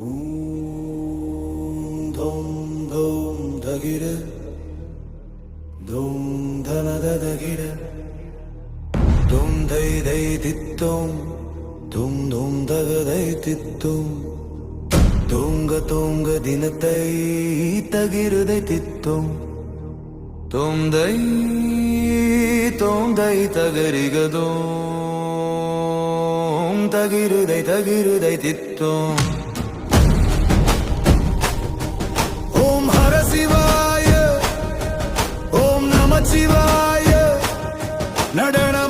ॐ धौं धौं धगिर धुं धनदधगिर தும் தை தை தித்தோம் தும் தும் தகதை தித்தும் தூங்க தூங்க தினத்தை தகிருதை தித்தும் தும் தை தோம் தை தகரிகதோம் தகிருதை தகிருதை தித்தோம் நமச்சிவாய நடன